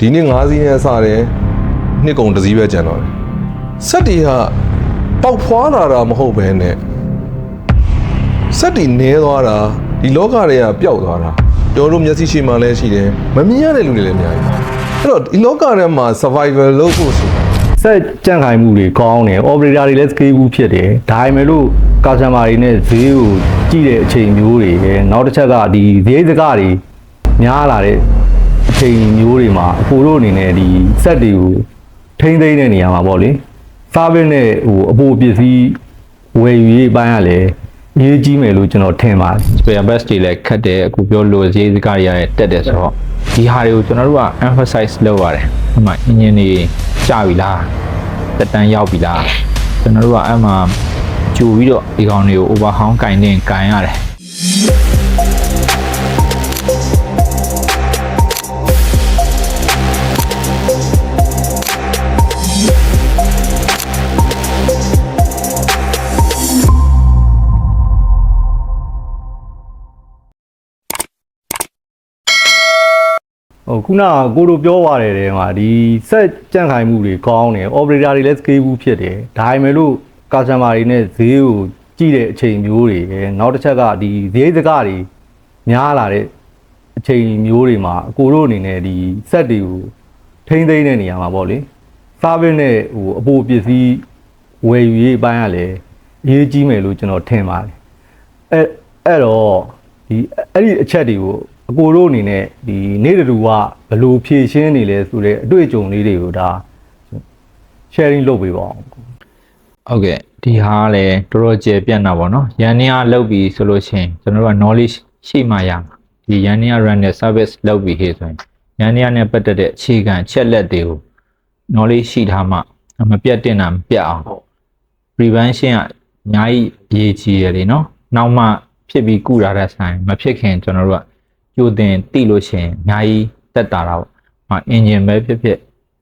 ဒီနေ့၅စီးနဲ့စတယ်နှစ်ကုန်တစ်စီးပဲကျန်တော့တယ်စက်တီကပေါက်ဖွာလာတာမဟုတ်ဘဲနဲ့စက်တီနဲသွားတာဒီလောကတွေကပျောက်သွားတာတော်တို့မျက်စိရှိမှလည်းရှိတယ်မမြင်ရတဲ့လူတွေလည်းအများကြီးအဲ့တော့ဒီလောကထဲမှာ survival လုပ်ဖို့ဆိုတာဆက်ကြန့်ခိုင်မှုတွေကောင်းတယ် operator တွေလည်း scalable ဖြစ်တယ်ဒါပေမဲ့လို့ customer တွေနဲ့ဈေးကိုကြည့်တဲ့အချိန်မျိုးတွေရယ်နောက်တစ်ချက်ကဒီဈေးစကားတွေများလာတဲ့အ ချိန်မျိုးတွေမှာအဖိုတို့အနေနဲ့ဒီစက်တွေကိုထိမ့်သိမ့်တဲ့နေရာမှာပေါ့လေ service နဲ့ဟိုအပိုပစ္စည်းဝယ်ယူရေးပိုင်းကလည်းအရေးကြီးမယ်လို့ကျွန်တော်ထင်ပါတယ် spare bus တွေလည်းခတ်တယ်အခုပြောလို့ဈေးစကားတွေရတယ်တက်တယ်ဆိုတော့ဒီဟာတွေကိုကျွန်တော်တို့က emphasize လုပ်ရတယ်ဥပမာ engine တွေကျပြီလားတက်တန်းရောက်ပြီလားကျွန်တော်တို့ကအဲ့မှာကြိုပြီးတော့ဒီကောင်တွေကို overhaul ကင်နေကင်ရတယ် ဟိုခုနကကိုတို့ပြောသွားတယ်တဲ့မှာဒီဆက်ကြန့်ခိုင်မှုတွေကောင်းတယ် operator တွေလည်း scalable ဖြစ်တယ်ဒါပေမဲ့လို့ customer တွေနဲ့ဈေးကိုကြည့်တဲ့အချိန်မျိုးတွေရယ်နောက်တစ်ချက်ကဒီဈေးစကားတွေများလာတဲ့အချိန်မျိုးတွေမှာအကိုတို့အနေနဲ့ဒီစက်တွေကိုထိမ့်သိမ့်တဲ့နေရာမှာပေါ့လေ service နဲ့ဟိုအပိုပစ္စည်းဝယ်ယူရေးပိုင်းကလည်းအရေးကြီးမယ်လို့ကျွန်တော်ထင်ပါတယ်အဲ့အဲ့တော့ဒီအဲ့ဒီအချက်တွေကို အကိုတို့အနေနဲ့ဒီနေ့တူကဘယ်လိုဖြည့်ရှင်းနေလဲဆိုတဲ့အတွေ့အကြုံလေးတွေကိုဒါ sharing လုပ်ပေးပါအောင်ဟုတ်ကဲ့ဒီဟာကလည်းတော်တော်ကျေပြန့်တာပေါ့နော်ရန်နေကလုပ်ပြီးဆိုလို့ရှိရင်ကျွန်တော်တို့က knowledge ရှိမှရမှာဒီရန်နေက run တဲ့ service လုပ်ပြီးဟေ့ဆိုရင်ရန်နေကနဲ့ပတ်သက်တဲ့အခြေခံချက်လက်တွေကို knowledge ရှိထားမှမပြတ်တင်တာမပြတ်အောင် prevention ကအများကြီးအရေးကြီးရလေနော်နောက်မှဖြစ်ပြီးကုတာတဲ့ဆိုင်မဖြစ်ခင်ကျွန်တော်တို့က ကြိုတင်တိလို့ရှိရင်အများကြီးတက်တာတာပေါ့ဟာ engine ပဲဖြစ်ဖြစ်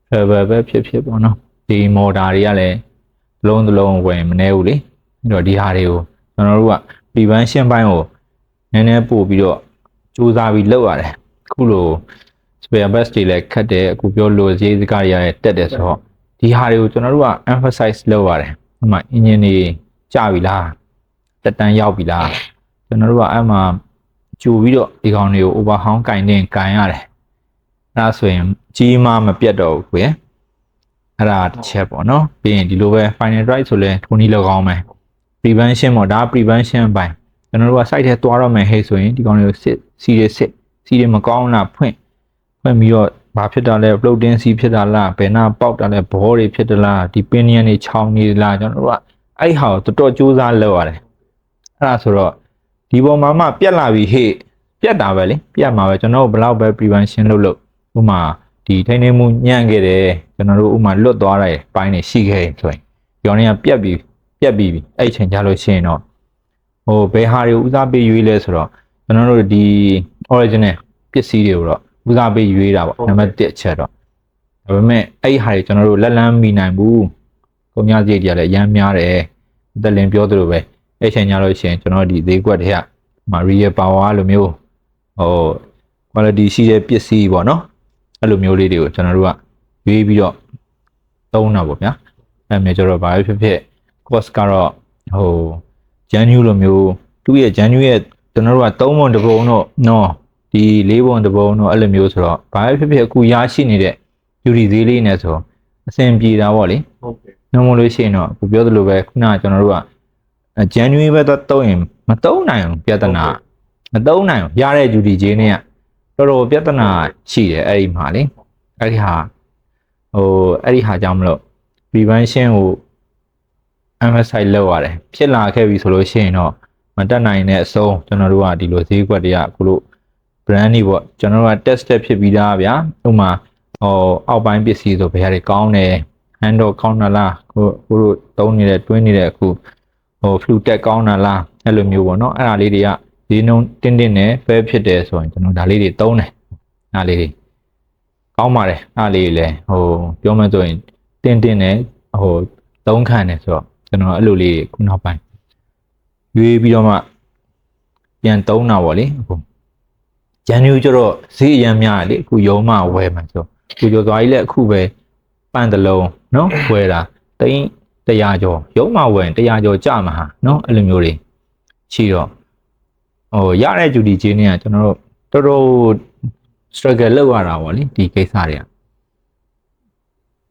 travel ပဲဖြစ်ဖြစ်ပေါ့နော်ဒီ motor တွေကလည်းတစ်လုံးတစ်လုံးဝင်မနေဘူးလေအဲ့တော့ဒီဟာတွေကိုကျွန်တော်တို့က prevention ဘိုင်းကိုနည်းနည်းပို့ပြီးတော့စူးစမ်းပြီးလုပ်ရတယ်အခုလို spare bus တွေလည်းခတ်တယ်အခုပြောလို့ဈေးစကားတွေရတယ်တက်တယ်ဆိုတော့ဒီဟာတွေကိုကျွန်တော်တို့က emphasize လုပ်ရတယ်ဥပမာ engine တွေကျပြီလားတက်တန်းရောက်ပြီလားကျွန်တော်တို့ကအဲ့မှာ ကြိုပြီးတော့ဒီကောင်တွေကို overhaul ကင်နေကင်ရတယ်အဲ့ဒါဆိုရင်ကြီးမားမပြတ်တော့ဘူးခွေအဲ့ဒါတစ်ချက်ပေါ့နော်ပြီးရင်ဒီလိုပဲ final drive ဆိုလဲထုံနည်းလောက်ကောင်းမယ် prevention ပေါ့ဒါ prevention ဘိုင်းကျွန်တော်တို့က site ထဲသွားတော့မယ်ဟဲ့ဆိုရင်ဒီကောင်တွေကိုစစ်စီတွေစစ်စီတွေမကောင်းလားဖွင့်ဖွင့်ပြီးတော့ဘာဖြစ်တာလဲ floating စီဖြစ်တာလားဘယ်နာပေါက်တာလဲဘောတွေဖြစ်တယ်လားဒီ pinion တွေချောင်းနေလားကျွန်တော်တို့ကအဲ့ဟာကိုတော်တော်စူးစမ်းလုပ်ရတယ်အဲ့ဒါဆိုတော့ ဒီပေါ်မှာမှပြက်လာပြီဟဲ့ပြက်တာပဲလေပြက်မှာပဲကျွန်တော်တို့ဘယ်လောက်ပဲ prevention လုပ်လို့ဥပမာဒီထိန်းသိမ်းမှုညံ့ခဲ့တယ်ကျွန်တော်တို့ဥမာလွတ်သွားတဲ့ပိုင်းတွေရှိခဲ့ရင်ဆိုရင်ဒီကောင်တွေကပြက်ပြီးပြက်ပြီးပြီအဲ့ချိန်ကြလို့ရှိရင်တော့ဟိုဘယ်ဟာတွေကိုဦးစားပေးရွေးလဲဆိုတော့ကျွန်တော်တို့ဒီ original ပစ္စည်းတွေကိုတော့ဦးစားပေးရွေးတာပေါ့နံပါတ်1အချက်တော့ဒါပေမဲ့အဲ့ဒီဟာတွေကျွန်တော်တို့လက်လန်းမိနိုင်ဘူးကုန်ကြစရိတ်တွေကလည်းရမ်းများတယ်အသက်လင်ပြောသလိုပဲ အဲ့ချိန်ကြလို့ရှိရင်ကျွန်တော်ဒီဈေးကွက်တွေကမာ real power လိုမျိုးဟို quality ရှိတဲ့ပစ္စည်းပေါ့နော်အဲ့လိုမျိုးလေးတွေကိုကျွန်တော်တို့ကရွေးပြီးတော့သုံးတာပေါ့ဗျာအဲ့မျိုးကျတော့ဘာပဲဖြစ်ဖြစ် cost ကတော့ဟို Janu လိုမျိုးသူ့ရဲ့ Janu ရဲ့ကျွန်တော်တို့က3ပုံတစ်ပုံတော့နော်ဒီ4ပုံတစ်ပုံတော့အဲ့လိုမျိုးဆိုတော့ဘာပဲဖြစ်ဖြစ်အခုရရှိနေတဲ့ UD ဈေးလေးနဲ့ဆိုအဆင်ပြေတာပေါ့လေဟုတ်ကဲ့နှုံးမလို့ရှိရင်တော့အခုပြောသလိုပဲခုနကကျွန်တော်တို့က January ပဲတော့တုံးရင်မတုံးနိုင်ဘူးပြဿနာမတုံးနိုင်ဘူးရတဲ့ UD ဈေးနဲ့ကတော်တော်ပြဿနာရှိတယ်အဲ့ဒီမှာလေအဲ့ဒီဟာဟိုအဲ့ဒီဟာကြောင့်မလို့ prevention ကို emphasize လုပ်ရတယ်ဖြစ်လာခဲ့ပြီဆိုလို့ရှိရင်တော့မတက်နိုင်တဲ့အဆုံးကျွန်တော်တို့ကဒီလိုဈေးကွက်တွေကအခုလို့ brand တွေပေါ့ကျွန်တော်တို့က tested ဖြစ်ပြီးသားဗျာဥပမာဟိုအောက်ပိုင်းပစ္စည်းဆိုဘယ်ဟာတွေကောင်းတယ် hand တော့ကောင်းတာလားကိုကိုတို့သုံးနေတဲ့တွင်းနေတဲ့အခု ဟို flu tech ကောင်းတာလားအဲ့လိုမျိုးပေါ့နော်အဲ့ဒါလေးတွေကဒီနှုံတင်းတင်းနဲ့ပဲဖြစ်တယ်ဆိုရင်ကျွန်တော်ဒါလေးတွေသုံးတယ်အဲ့ဒါလေးတွေကောင်းပါတယ်အဲ့ဒါလေးတွေလည်းဟိုပြောမှဆိုရင်တင်းတင်းနဲ့ဟိုသုံးခံတယ်ဆိုတော့ကျွန်တော်အဲ့လိုလေးခုနောက်ပိုင်းရွေးပြီးတော့မှပြန်သုံးတာပေါ့လေအခုဂျန်နူကျတော့ဈေးအရန်များတယ်လေအခုရုံမှဝယ်မှဆိုကိုကျော်သွားကြီးလည်းအခုပဲပန်တလုံးနော်ဝယ်တာတိန်း 100ကျော်ရုံးမှာဝယ်100ကျော်ကြမှာဟာနော်အဲ့လိုမျိုးတွေရှိတော့ဟိုရတဲ့ဂျူဒီဂျင်းเนี่ยကျွန်တော်တို့တော်တော် struggle လုပ်ရတာပေါ့လေဒီကိစ္စတွေက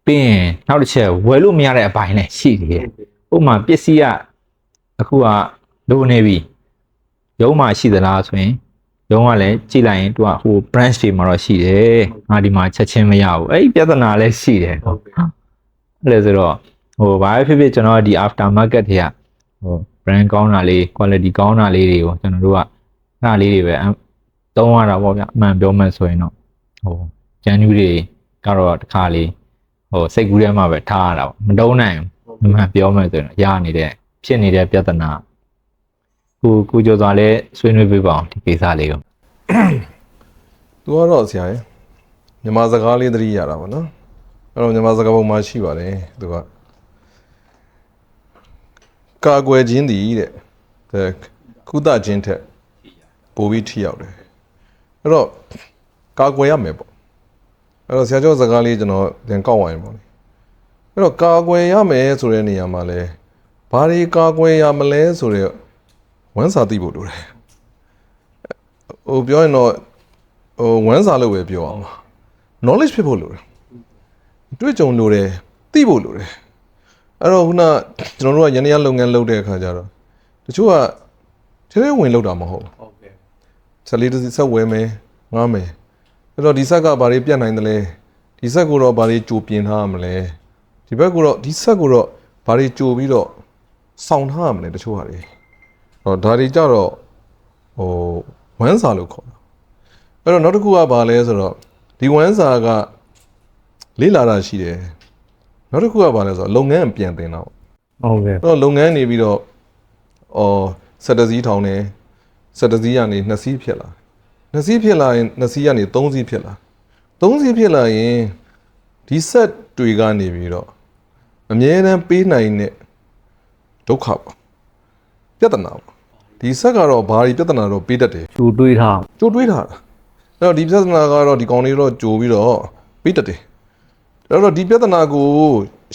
ပြီးရင်နောက်တစ်ချက်ဝယ်လို့မရတဲ့အပိုင်းလည်းရှိသေးတယ်ဥပမာပစ္စည်းကအခုကလိုနေပြီရုံးမှာရှိသလားဆိုရင်ရုံးကလည်းကြည့်လိုက်ရင်သူကဟို branch တွေမှာတော့ရှိတယ်ငါဒီမှာချက်ချင်းမရဘူးအဲ့ဒီပြဿနာလည်းရှိတယ်ဟုတ်အဲ့ဒါဆိုတော့ ဟိုဘာပဲဖြစ်ဖြစ်ကျွန်တော်ကဒီ after market တွေကဟို brand ကောင်းတာလေး quality ကောင်းတာလေးတွေကိုကျွန်တော်တို့ကအဲ့ဒါလေးတွေပဲသုံးရတာပေါ့ဗျအမှန်ပြောမှဆိုရင်တော့ဟို January ကတော့တစ်ခါလေးဟိုစိတ်ကူးထဲမှာပဲထားရတာပေါ့မတုံးနိုင်ဘူးအမှန်ပြောမှဆိုရင်တော့ရနေတဲ့ဖြစ်နေတဲ့ပြဿနာကိုကိုကြော်စွာလဲဆွေးနွေးပေးပါအောင်ဒီကိစ္စလေးကိုသူကတော့ဆရာရယ်မြန်မာစကားလေးသတိရတာပေါ့နော်အဲ့တော့မြန်မာစကားပုံမှာရှိပါတယ်သူက ကာကွယ်ခြင်းတည်တဲ့တဲ့ကုသခြင်းထက်ပိုပြီးထိရောက်တယ်အဲ့တော့ကာကွယ်ရမယ်ပေါ့အဲ့တော့ဆရာကျော်စကားလေးကျွန်တော်ပြန်ကောက်ဝိုင်းပေါ့လေအဲ့တော့ကာကွယ်ရမယ်ဆိုတဲ့နေရာမှာလဲဘာတွေကာကွယ်ရမလဲဆိုတဲ့ဝမ်းစာသိဖို့လိုတယ်ဟိုပြောရင်တော့ဟိုဝမ်းစာလို့ပဲပြောအောင်ပါ knowledge ဖြစ်ဖို့လိုတယ်တွေ့ကြုံလိုတယ်သိဖို့လိုတယ် အဲ့တော့ခုနကျွန်တော်တို့ကရန်ရလုပ်ငန်းလုပ်တဲ့အခါကျတော့တချို့ကထဲထဲဝင်လုပ်တာမဟုတ်ဘူးဟုတ်ကဲ့ဆက်လေးတစ်စီဆက်ဝဲမယ်ငားမယ်အဲ့တော့ဒီဆက်ကဘာတွေပြတ်နိုင်တယ်လဲဒီဆက်ကိုတော့ဘာတွေကြိုပြင်ထားရမလဲဒီဘက်ကိုတော့ဒီဆက်ကိုတော့ဘာတွေကြိုပြီးတော့စောင့်ထားရမလဲတချို့ဟာတွေဟောဒါတွေကြတော့ဟိုဝမ်းစာလို့ခေါ်တာအဲ့တော့နောက်တစ်ခုကဘာလဲဆိုတော့ဒီဝမ်းစာကလေးလာတာရှိတယ် နောက်တစ်ခုကဘာလဲဆိုတော့လုပ်ငန်းပြန်တင်တော့ဟုတ်ကဲ့အဲ့တော့လုပ်ငန်းနေပြီးတော့အော်စက်တစည်းထောင်တယ်စက်တစည်းကနေနှစ်စီးဖြစ်လာနှစ်စီးဖြစ်လာရင်နှစ်စီးကနေသုံးစီးဖြစ်လာသုံးစီးဖြစ်လာရင်ဒီဆက်တွေကနေပြီးတော့အမြဲတမ်းပေးနိုင်တဲ့ဒုက္ခပေါ့ပြဿနာပေါ့ဒီဆက်ကတော့ဘာတွေပြဿနာတော့ပေးတတ်တယ်သူတွေးထားကြိုတွေးထားတာအဲ့တော့ဒီပြဿနာကတော့ဒီကောင်လေးတော့ကြိုပြီးတော့ပြီးတတ်တယ် အဲ့တော့ဒီပြဿနာကို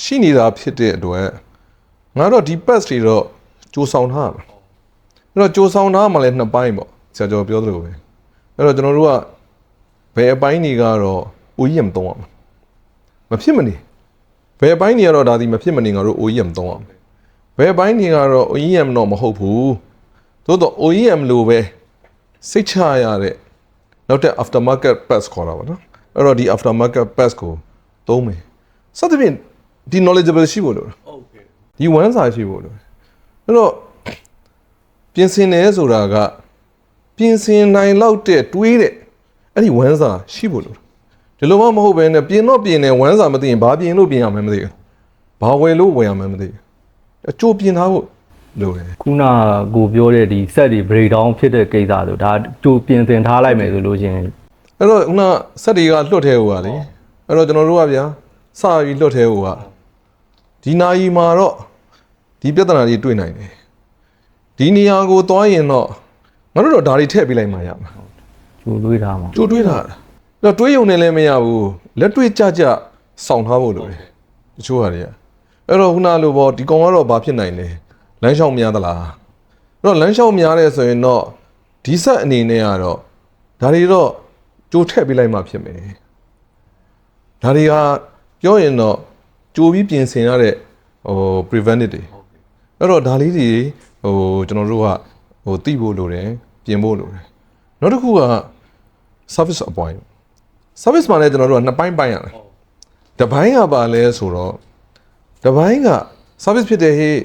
ရှိနေတာဖြစ်တဲ့အတွက်ငါတော့ဒီ pass တွေတော့ကြိုဆောင်ထားရမယ်အဲ့တော့ကြိုဆောင်ထားမှလည်းနှစ်ပိုင်းပေါ့ဆရာကျော်ပြောသလိုပဲအဲ့တော့ကျွန်တော်တို့ကဘယ်အပိုင်းတွေကတော့ OEM သုံးရမယ်မဖြစ်မနေဘယ်အပိုင်းတွေကတော့ဒါဒီမဖြစ်မနေငါတို့ OEM သုံးရမယ်ဘယ်အပိုင်းတွေကတော့ OEM တော့မဟုတ်ဘူးသို့တော့ OEM လို့ပဲစိတ်ချရတဲ့နောက်တဲ့ after market pass ခေါ်တာပါနော်အဲ့တော့ဒီ after market pass ကို သုံးမယ်စသဖြင့်ဒီ knowledgeable ရှိဖို့လိုတယ်ဟုတ်ကဲ့ဒီဝမ်းစာရှိဖို့လိုတယ်အဲ့တော့ပြင်ဆင်တယ်ဆိုတာကပြင်ဆင်နိုင်လောက်တဲ့တွေးတဲ့အဲ့ဒီဝမ်းစာရှိဖို့လိုတယ်ဒီလိုမှမဟုတ်ဘဲနဲ့ပြင်တော့ပြင်တယ်ဝမ်းစာမသိရင်ဘာပြင်လို့ပြင်ရမှန်းမသိဘူးဘာဝယ်လို့ဝယ်ရမှန်းမသိဘူးအကျိုးပြင်ထားဖို့လိုတယ်ခုနကကိုပြောတဲ့ဒီဆက်တွေ break down ဖြစ်တဲ့ကိစ္စဆိုဒါကြိုပြင်ဆင်ထားလိုက်မယ်ဆိုလို့ရှရင်အဲ့တော့ခုနစက်တွေကလွတ်ထဲဟိုကလေ အဲ့တော့ကျွန်တော်တို့ကဗျာစပြီးလွတ်ထဲဟိုကဒီနာယီမှာတော့ဒီပြဿနာတွေတွေ့နိုင်တယ်ဒီနေရာကိုသွားရင်တော့ငါတို့တော့ဒါတွေထည့်ပေးလိုက်မှရမှာကြိုတွေးထားမှာကြိုတွေးထားတာအဲ့တော့တွေးယုံနေလည်းမရဘူးလက်တွေ့ကြကြစောင့်ထားဖို့လိုတယ်တချို့ဟာတွေကအဲ့တော့ခုနလိုပေါ့ဒီကောင်ကတော့ဘာဖြစ်နိုင်လဲလမ်းလျှောက်များသလားအဲ့တော့လမ်းလျှောက်များတယ်ဆိုရင်တော့ဒီဆက်အနေနဲ့ကတော့ဒါတွေတော့ကြိုထည့်ပေးလိုက်မှဖြစ်မယ် ဒါတွေကပြောရင်တော့ကြိုပြီးပြင်ဆင်ရတဲ့ဟို preventive တွေအဲ့တော့ဒါလေးတွေဟိုကျွန်တော်တို့ကဟိုသိဖို့လိုတယ်ပြင်ဖို့လိုတယ်နောက်တစ်ခုက service appoint service မှာလည်းကျွန်တော်တို့ကနှစ်ပိုင်းပိုင်းရတယ်တစ်ပိုင်းကပါလဲဆိုတော့တစ်ပိုင်းက service ဖြစ်တဲ့ဟေး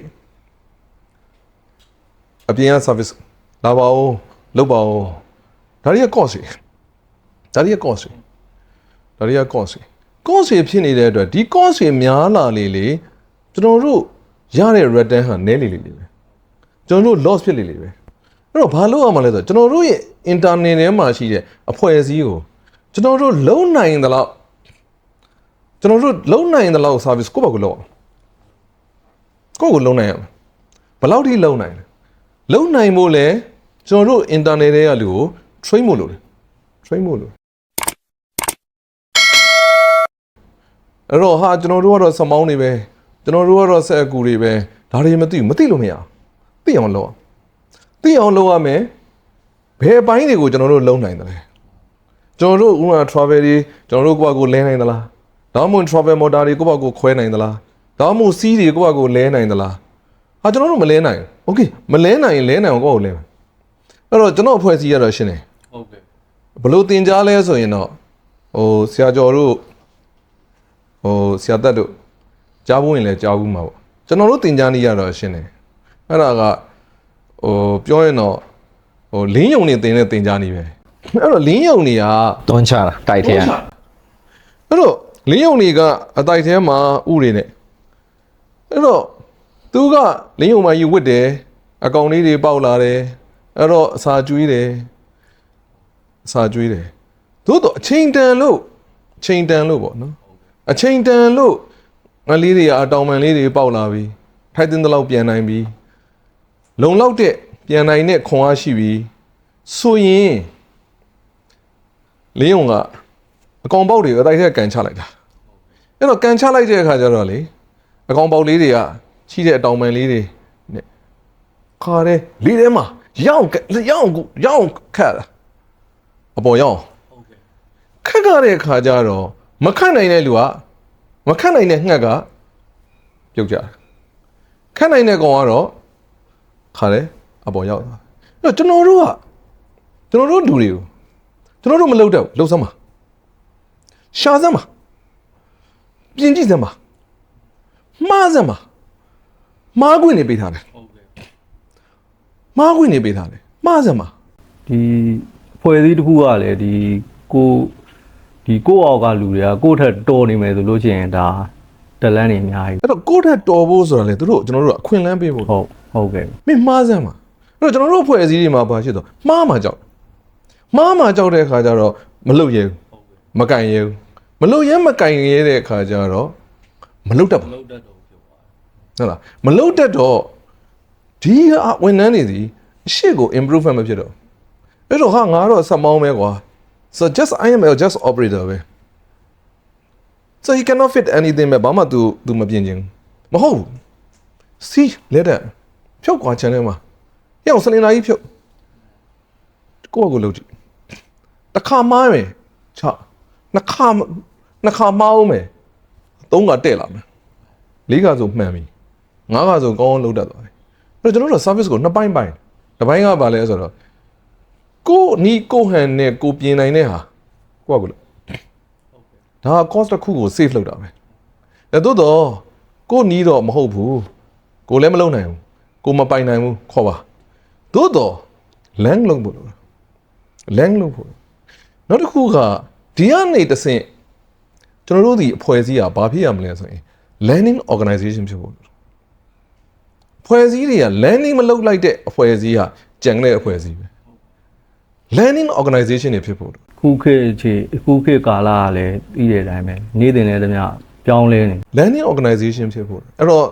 အပြင်က service လာပါဦးလုပ်ပါဦးဒါတွေက cost တွေဒါတွေက cost တွေဒါတွေက cost တွေ cost တွေဖြစ်နေတဲ့အတွက်ဒီ cost တွေများလာလေလေကျွန်တော်တို့ရတဲ့ return ဟာနည်းလေလေလေပဲကျွန်တော်တို့ loss ဖြစ်လေလေပဲအဲ့တော့ဘာလုပ်ရမှာလဲဆိုတော့ကျွန်တော်တို့ရဲ့ internet ထဲမှာရှိတဲ့အဖွဲ့အစည်းကိုကျွန်တော်တို့လုံနိုင်သလောက်ကျွန်တော်တို့လုံနိုင်သလောက် service ကိုယ့်ဘက်ကိုလုပ်အောင်ကိုယ့်ကိုလုံနိုင်ရမယ်ဘယ်လောက်ထိလုံနိုင်လဲလုံနိုင်ဖို့လဲကျွန်တော်တို့ internet ထဲကလူကို train ဖို့လိုတယ် train ဖို့လိုတယ် အဲ့တော့ဟာကျွန်တော်တို့ကတော့စမောင်းနေပဲကျွန်တော်တို့ကတော့ဆက်အကူတွေပဲဒါတွေမသိဘူးမသိလို့မရအောင်သိအောင်လုပ်အောင်သိအောင်လုပ်ရမယ်ဘယ်အပိုင်းတွေကိုကျွန်တော်တို့လုံနိုင်တယ်လဲကျွန်တော်တို့ဥမာ travel တွေကျွန်တော်တို့ကိုယ့်ဘာကိုလဲနိုင်သလားဒါမှမဟုတ် travel motor တွေကိုယ့်ဘာကိုခွဲနိုင်သလားဒါမှမဟုတ်စီးတွေကိုယ့်ဘာကိုလဲနိုင်သလားဟာကျွန်တော်တို့မလဲနိုင်ဘူး okay မလဲနိုင်ရင်လဲနိုင်အောင်ကိုယ့်ကိုလဲမယ်အဲ့တော့ကျွန်တော်အဖွဲ့အစည်းရတော့ရှင်းတယ်ဟုတ်ကဲ့ဘလို့တင်ကြားလဲဆိုရင်တော့ဟိုဆရာကျော်တို့ ဟိုဆရာတက်တို့ကြားဖို့ရင်လည်းကြားဘူးမှာပေါ့ကျွန်တော်တို့တင်ကြားနေရတော့ရှင်းတယ်အဲ့ဒါကဟိုပြောရင်တော့ဟိုလင်းယုံနေတင်တဲ့တင်ကြားနေပဲအဲ့တော့လင်းယုံနေကတွန်းချတာတိုက်ထဲကအဲ့တော့လင်းယုံနေကအတိုက်ထဲမှာဥတွေနဲ့အဲ့တော့သူကလင်းယုံမှာယူဝတ်တယ်အကောင်လေးတွေပေါက်လာတယ်အဲ့တော့အစာကျွေးတယ်အစာကျွေးတယ်သို့တော့အချိန်တန်လို့အချိန်တန်လို့ပေါ့နော် အချိန်တန်လို့ငါလေးတွေကအတောင်ပန်လေးတွေပေါက်လာပြီထိုက်တင်တဲ့လောက်ပြန်နိုင်ပြီလုံလောက်တဲ့ပြန်နိုင်တဲ့ခွန်အားရှိပြီဆိုရင်လင်းယုံကအကောင်ပေါက်တွေကိုအတိုက်ထက်ကန်ချလိုက်တာအဲ့တော့ကန်ချလိုက်တဲ့အခါကျတော့လေအကောင်ပေါက်လေးတွေကရှိတဲ့အတောင်ပန်လေးတွေနဲ့ခါတယ်လေးထဲမှာရောင်းရောင်းရောင်းခတ်လာအပေါ်ရောင်းခက်ကြတဲ့အခါကျတော့ မခတ်နိုင်တဲ့လူကမခတ်နိုင်တဲ့ငှက်ကပြုတ်ကြတယ်ခတ်နိုင်တဲ့ကောင်ကတော့ခါတယ်အပေါ်ရောက်သွားအဲ့တော့ကျွန်တော်တို့ကကျွန်တော်တို့လူတွေကိုကျွန်တော်တို့မလုပ်တော့ဘူးလှုပ်စမ်းပါရှာစမ်းပါပြင်ကြည့်စမ်းပါမှားစမ်းပါမှားခွင့်နေပေးထားတယ်ဟုတ်ကဲ့မှားခွင့်နေပေးထားတယ်မှားစမ်းပါဒီဖွဲ့စည်းတစ်ခုကလည်းဒီကို ဒီကိုယ့်အောက်ကလူတွေကကိုယ့်ထက်တော်နေမယ်ဆိုလို့ရှိရင်ဒါတလန်းနေအများကြီးအဲ့တော့ကိုယ့်ထက်တော်ဖို့ဆိုတာလေသူတို့ကျွန်တော်တို့ကအခွင့်အလမ်းပေးဖို့ဟုတ်ဟုတ်ကဲ့မင်းမှားစမ်းပါအဲ့တော့ကျွန်တော်တို့အဖွဲ့အစည်းတွေမှာပါရှိတော့မှားမှာကြောက်မှားမှာကြောက်တဲ့အခါကျတော့မလုပ်ရဲဘူးမကင်ရဲဘူးမလုပ်ရဲမကင်ရဲတဲ့အခါကျတော့မလုပ်တတ်ဘူးလုံးတက်တော့ဖြစ်သွားဟုတ်လားမလုပ်တတ်တော့ဒီဟာဝန်ထမ်းတွေစီအရှိကို improvement မဖြစ်တော့အဲ့တော့ဟာငါတော့ဆက်မောင်းပဲကွာ so just i am a just operator ပဲ so he cannot fit anything ပဲဘာမှ तू तू မပြင်ချင်ဘူးမဟုတ်ဘူး see let that ဖြုတ်ကွာ channel မှာရအောင်စလင်နာကြီးဖြုတ်ကိုယ့်ဘက်ကိုလုပ်ကြည့်တစ်ခါမားမယ်ချနှစ်ခါနှစ်ခါမားအောင်မယ်သုံးခါတဲ့လာမယ်လေးကဆိုမှန်ပြီငါးကဆိုကောင်းကောင်းလုပ်တတ်သွားတယ်အဲ့တော့ကျွန်တော်တို့ service ကိုနှစ်ပိုင်းပိုင်းတစ်ပိုင်းကဘာလဲဆိုတော့ ကိုနီကိုဟန်နဲ့ကိုပြင်နိုင်တဲ့ဟာကိုကကိုလို့ဒါက cost တစ်ခုကို save လုပ်တာပဲဒါသို့တော့ကိုနီးတော့မဟုတ်ဘူးကိုလည်းမလုပ်နိုင်ဘူးကိုမပိုင်နိုင်ဘူးခေါ်ပါသို့တော့ lang လုပ်ဖို့လို့ lang လုပ်ဖို့နောက်တစ်ခုကဒီကနေတစ်ဆင့်ကျွန်တော်တို့ဒီအဖွဲ့အစည်းကဘာဖြစ်ရမလဲဆိုရင် learning organization ဖြစ်ဖို့လိုတယ်ဖွဲ့စည်းတွေက learning မလုပ်လိုက်တဲ့အဖွဲ့အစည်းဟာကြံတဲ့အဖွဲ့အစည်းပဲ learning organization တွေဖြစ်ဖို့လိုခုခေတ်ချေခုခေတ်ကာလကလည်းပြီးတဲ့အတိုင်းပဲနေ့တင်တဲ့တမျှပြောင်းလဲနေ learning organization ဖြစ်ဖို့လိုအဲ့တော့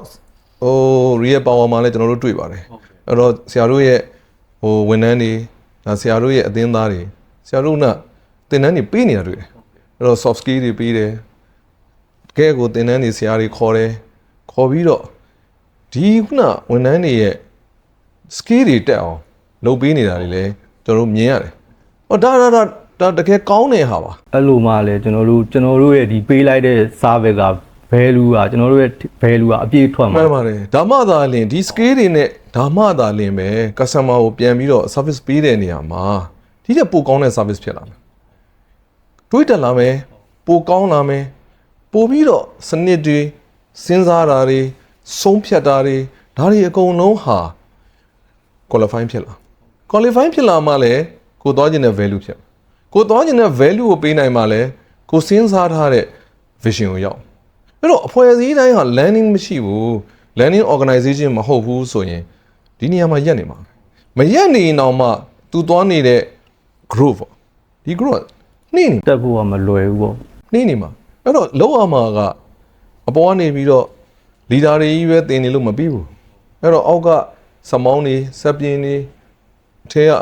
ဟို real power မှာလည်းကျွန်တော်တို့တွေ့ပါတယ်အဲ့တော့ဆရာတို့ရဲ့ဟိုဝန်ထမ်းတွေဒါဆရာတို့ရဲ့အသင်းသားတွေဆရာတို့ကသင်တန်းတွေပေးနေတာတွေ့တယ်အဲ့တော့ soft skill တွေပေးတယ်တကယ်ကိုသင်တန်းတွေဆရာတွေခေါ်တယ်ခေါ်ပြီးတော့ဒီခုနဝန်ထမ်းတွေရဲ့ skill တွေတက်အောင်လုပ်ပေးနေတာတွေလည်း ကျွန်တော်တို့မြင်ရတယ်ဟောဒါဒါဒါဒါတကယ်ကောင်းတဲ့ဟာပါအဲ့လိုမှလည်းကျွန်တော်တို့ကျွန်တော်တို့ရဲ့ဒီပေးလိုက်တဲ့ service က value ကကျွန်တော်တို့ရဲ့ value ကအပြည့်ထွက်မှမှာန်ပါတယ်ဒါမှသာလင်ဒီ scale တွေနဲ့ဒါမှသာလင်ပဲ customer ကိုပြန်ပြီးတော့ service ပေးတဲ့နေရာမှာဒီတဲ့ပိုကောင်းတဲ့ service ဖြစ်လာမယ်တွေးတက်လာမယ်ပိုကောင်းလာမယ်ပိုပြီးတော့စနစ်တွေစဉ်းစားတာတွေဆုံးဖြတ်တာတွေဒါတွေအကုန်လုံးဟာ qualify ဖြစ်လာ qualify ဖြစ်လာမှလည်းကိုသွားခြင်းတဲ့ value ဖြစ်လာကိုသွားခြင်းတဲ့ value ကိုပေးနိုင်မှလည်းကိုစဉ်းစားထားတဲ့ vision ကိုရောက်အဲ့တော့အဖွဲ့အစည်းတိုင်းဟာ learning မရှိဘူး learning organization မဟုတ်ဘူးဆိုရင်ဒီနေရာမှာရက်နေမှာမရက်နေရင်တော့မှသူသွားနေတဲ့ group ပေါ့ဒီ group ကနှိမ့်နေတက်ဖို့ကမလွယ်ဘူးပေါ့နှိမ့်နေမှာအဲ့တော့လောက်အောင်မှာကအပေါ်ကနေပြီးတော့ leader တွေကြီးပဲတင်နေလို့မပြီးဘူးအဲ့တော့အောက်ကစမောင်းနေစက်ပြင်းနေ ထဲက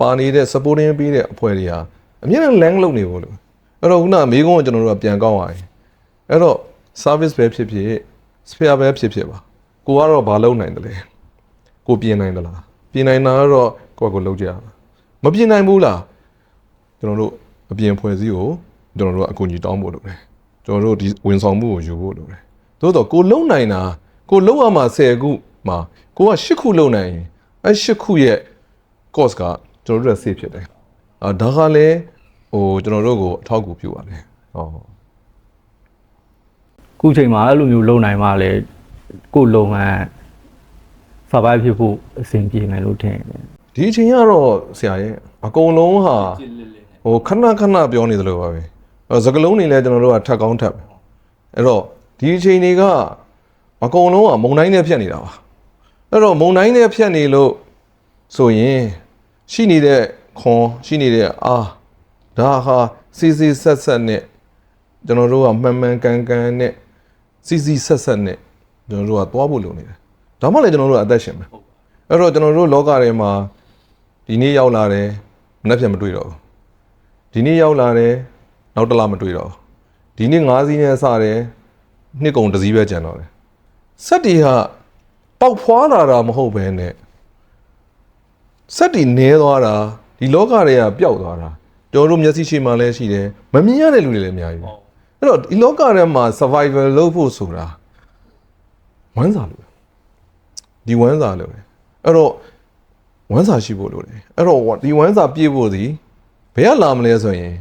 ပါနေတဲ့ supporting ပေးတဲ့အဖွဲ့တွေဟာအမြဲတမ်း lang လုပ်နေဘူးလို့အဲ့တော့ခုနမေးခွန်းကိုကျွန်တော်တို့ကပြန်ကောက်ရရင်အဲ့တော့ service ပဲဖြစ်ဖြစ် spare ပဲဖြစ်ဖြစ်ပါကိုကတော့ဘာလုပ်နိုင်တယ်လဲကိုပြင်နိုင်သလားပြင်နိုင်တာကတော့ကိုယ့်ကိုယ်လုပ်ကြရမှာမပြင်နိုင်ဘူးလားကျွန်တော်တို့အပြင်ဖွဲ့စည်းကိုကျွန်တော်တို့ကအကူအညီတောင်းဖို့လုပ်တယ်ကျွန်တော်တို့ဒီဝန်ဆောင်မှုကိုယူဖို့လုပ်တယ်သို့တော့ကိုလုံနိုင်တာကိုလုံရမှာ10ခုမှာကိုက10ခုလုံနိုင်ရင်အဲ10ခုရဲ့ cost ကကျွန်တော်တို့ရဲ့ save ဖြစ်တယ်အာဒါကလည်းဟိုကျွန်တော်တို့ကိုအထောက်အကူပြုပါတယ်ဟောခုချိန်မှာအဲ့လိုမျိုးလုံနိုင်မှလည်းကိုယ်လုံငန်း survive ဖြစ်ဖို့အဆင်ပြေမယ်လို့ထင်တယ်ဒီအချိန်ကတော့ဆရာရဲ့အကုန်လုံးဟာဟိုခဏခဏပြောနေသလိုပါပဲအဲစကလုံးတွေလည်းကျွန်တော်တို့ကထက်ကောင်းထက်ပဲအဲ့တော့ဒီအချိန်တွေကအကုန်လုံးကမုံတိုင်းနဲ့ဖြတ်နေတာပါအဲ့တော့မုံတိုင်းနဲ့ဖြတ်နေလို့ဆိုရင် ရှိနေတဲ့ခွန်ရှိနေတဲ့အာဒါဟာစီစီဆက်ဆက်နဲ့ကျွန်တော်တို့ကမှန်မှန်ကန်ကန်နဲ့စီစီဆက်ဆက်နဲ့ကျွန်တော်တို့ကသွားဖို့လုပ်နေတယ်ဒါမှလည်းကျွန်တော်တို့ကအသက်ရှင်မယ်အဲ့တော့ကျွန်တော်တို့လောကထဲမှာဒီနေ့ရောက်လာတယ်မနေ့ပြန်မတွေ့တော့ဘူးဒီနေ့ရောက်လာတယ်နောက်တစ်လမတွေ့တော့ဘူးဒီနေ့၅စီးနဲ့စတယ်နှစ်ကုန်တစ်စီးပဲကျန်တော့တယ်စက်တီဟာပေါက်ဖွာလာတာမဟုတ်ဘဲနဲ့ စက်တီနဲသွားတာဒီလောကတွေကပျောက်သွားတာကျွန်တော်တို့မျက်စိရှိမှလည်းရှိတယ်မမြင်ရတဲ့လူတွေလည်းအများကြီးပဲအဲ့တော့ဒီလောကထဲမှာ survival လုပ်ဖို့ဆိုတာဝမ်းစာလို့ပဲဒီဝမ်းစာလို့ပဲအဲ့တော့ဝမ်းစာရှိဖို့လိုတယ်အဲ့တော့ဒီဝမ်းစာပြည့်ဖို့ဒီဘယ်ကလာမလဲဆိုရင်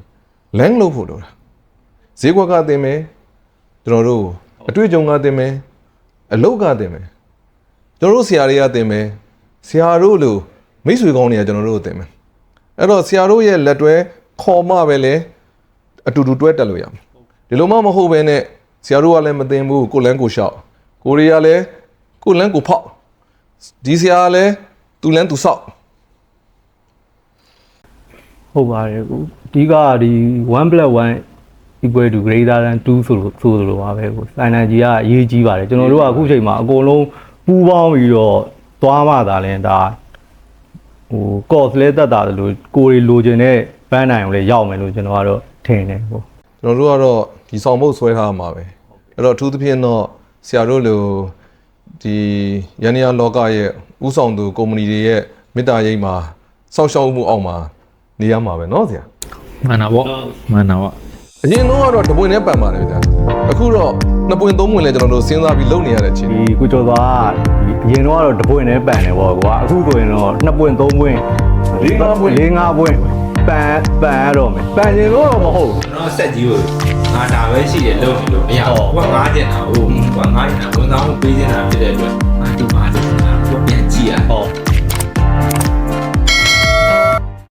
lang လုပ်ဖို့လိုတာဈေးကွက်ကတင်မယ်ကျွန်တော်တို့အတွေ့အကြုံကတင်မယ်အလုပ်ကတင်မယ်ကျွန်တော်တို့ဆရာတွေကတင်မယ်ဆရာတို့လို မိတ်ဆွေကောင်းတွေကကျွန်တော်တို့ကိုတင်မယ်အဲ့တော့ဆရာတို့ရဲ့လက်တွဲခေါ်မှပဲလေအတူတူတွဲတက်လို့ရမယ်ဒီလိုမှမဟုတ်ဘဲနဲ့ဆရာတို့ကလည်းမတင်ဘူးကိုလန်းကိုရှောက်ကိုရီးယားလည်းကိုလန်းကိုဖောက်ဒီဆရာကလည်းသူလန်းသူဆောက်ဟုတ်ပါတယ်ကိုအဓိကဒီ1 1 equal to greater than 2ဆိုလို့ဆိုလိုပါပဲကိုစိုင်းနိုင်ကြီးကအရေးကြီးပါတယ်ကျွန်တော်တို့ကအခုချိန်မှာအကုန်လုံးပူးပေါင်းပြီးတော့သွားမှသာလဲဒါ ဟို cost လဲတက်တာလို့ကိုရီလိုချင်တဲ့ဘန်းနိုင်ကိုလည်းရောက်မယ်လို့ကျွန်တော်ကတော့ထင်တယ်ကို ကျွန်တော်တို့ကတော့ဒီဆောင်မုတ်ဆွဲထားမှာပဲအဲ့တော့အထူးသဖြင့်တော့ဆရာတို့လိုဒီရန်နီယာလောကရဲ့ဥဆောင်သူကုမ္ပဏီတွေရဲ့မေတ္တာရိပ်မှာစောင့်ရှောက်မှုအောက်မှာနေရမှာပဲเนาะဆရာ မှန်တာပေါ့မှန်တာပေါ့ အရင်တော့ကတော့တပွင့်နဲ့ပန်ပါတယ်ဗျာအခုတော့ နှစ်ပွင့်သုံးပွင့်လဲကျွန်တော်တို့စဉ်းစားပြီးလုပ်နေရတဲ့အခြေအနေဒီကုကျော်သွားအရင်တော့ကတော့တပွင့်နဲ့ပန်တယ်ပေါ့ကွာအခုဆိုရင်တော့နှစ်ပွင့်သုံးပွင့်လေးငါးပွင့်လေးငါးပွင့်ပန်ပန်တော့မယ်ပန်ရင်တော့မဟုတ်ဘူးကျွန်တော်ဆက်ကြီးကိုငါဒါပဲရှိတယ်လုပ်နေလို့မရဘူးကွာငါးကျင်တာဟုတ်ကွာငါးကျင်တာဝန်ဆောင်ပေးနေတာဖြစ်တဲ့အတွက်ငါဒီမှာကျင်တာကိုပြန်ကြည့်ရအောင်